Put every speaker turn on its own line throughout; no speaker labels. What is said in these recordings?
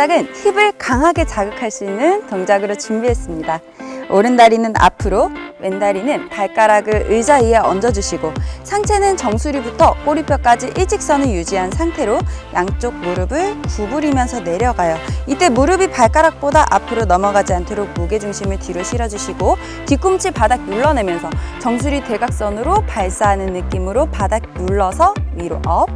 동작은 힙을 강하게 자극할 수 있는 동작으로 준비했습니다. 오른다리는 앞으로, 왼다리는 발가락을 의자 위에 얹어주시고 상체는 정수리부터 꼬리뼈까지 일직선을 유지한 상태로 양쪽 무릎을 구부리면서 내려가요. 이때 무릎이 발가락보다 앞으로 넘어가지 않도록 무게중심을 뒤로 실어주시고 뒤꿈치 바닥 눌러내면서 정수리 대각선으로 발사하는 느낌으로 바닥 눌러서 위로 업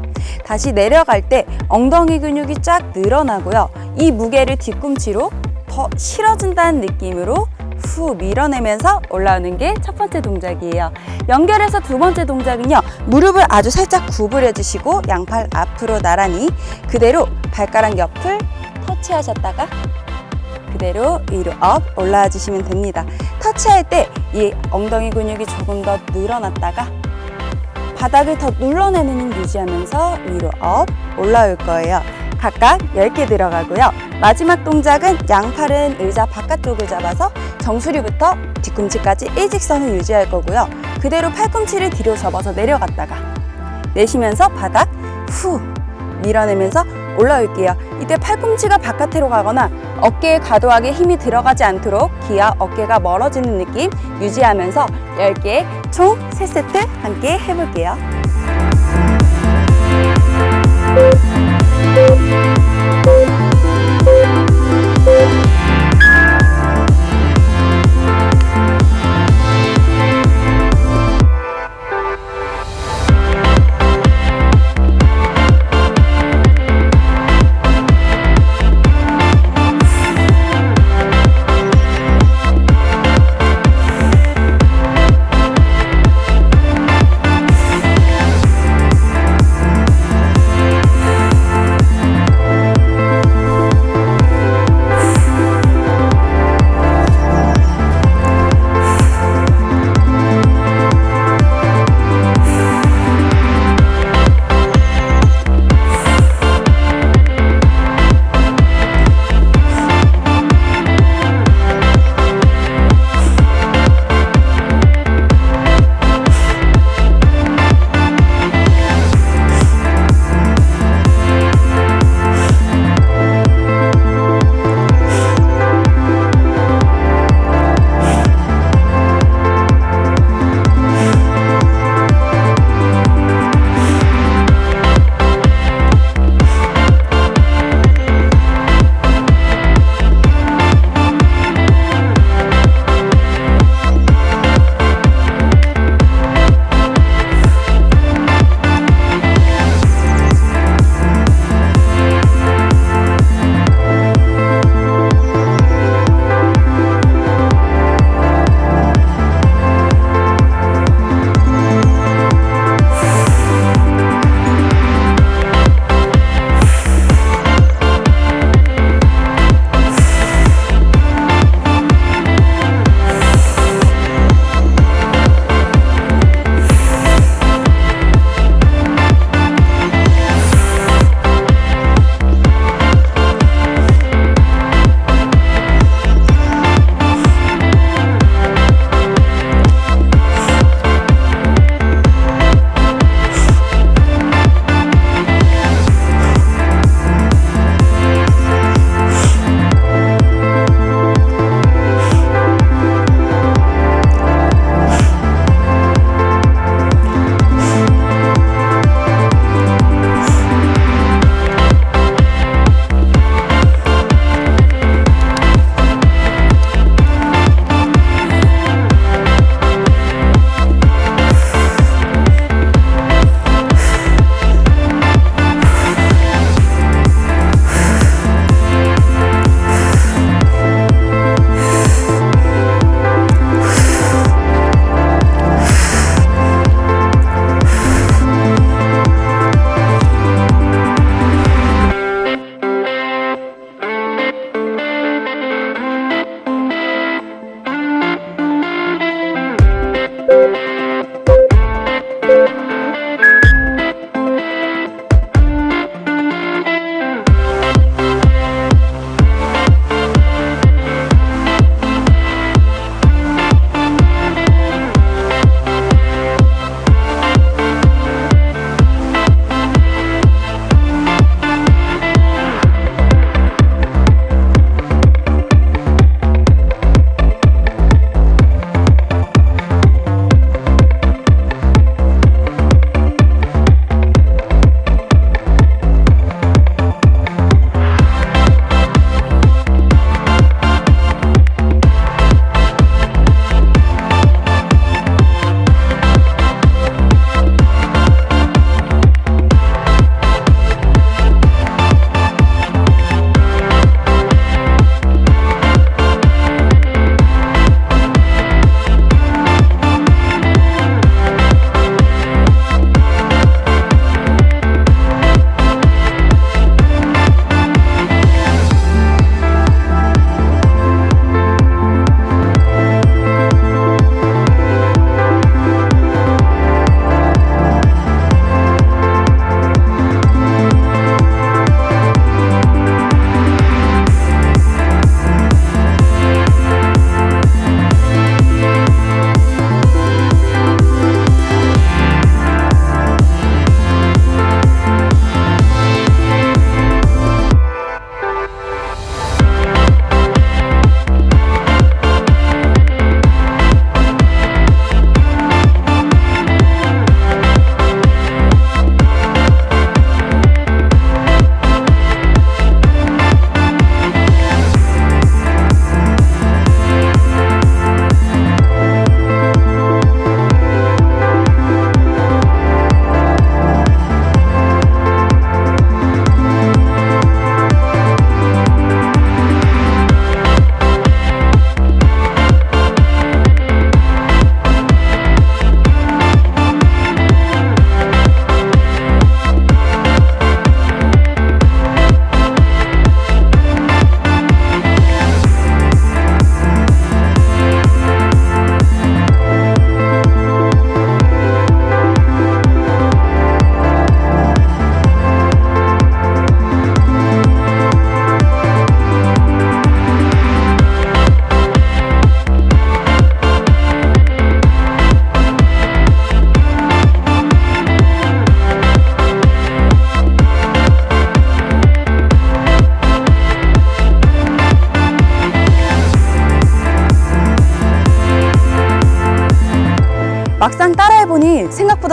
다시 내려갈 때 엉덩이 근육이 쫙 늘어나고요. 이 무게를 뒤꿈치로 더 실어준다는 느낌으로 후 밀어내면서 올라오는 게 첫 번째 동작이에요. 연결해서 두 번째 동작은요. 무릎을 아주 살짝 구부려 주시고 양팔 앞으로 나란히 그대로 발가락 옆을 터치하셨다가 그대로 위로 업 올라와 주시면 됩니다. 터치할 때 이 엉덩이 근육이 조금 더 늘어났다가 바닥을 더 눌러내는 힘 유지하면서 위로 업 올라올 거예요. 각각 10개 들어가고요. 마지막 동작은 양팔은 의자 바깥쪽을 잡아서 정수리부터 뒤꿈치까지 일직선을 유지할 거고요. 그대로 팔꿈치를 뒤로 접어서 내려갔다가 내쉬면서 바닥 후 밀어내면서 올라올게요. 이때 팔꿈치가 바깥으로 가거나 어깨에 과도하게 힘이 들어가지 않도록 귀와 어깨가 멀어지는 느낌 유지하면서 10개 총 3세트 함께 해볼게요.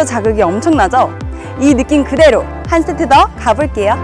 생각보다 자극이 엄청나죠? 이 느낌 그대로 한 세트 더 가볼게요.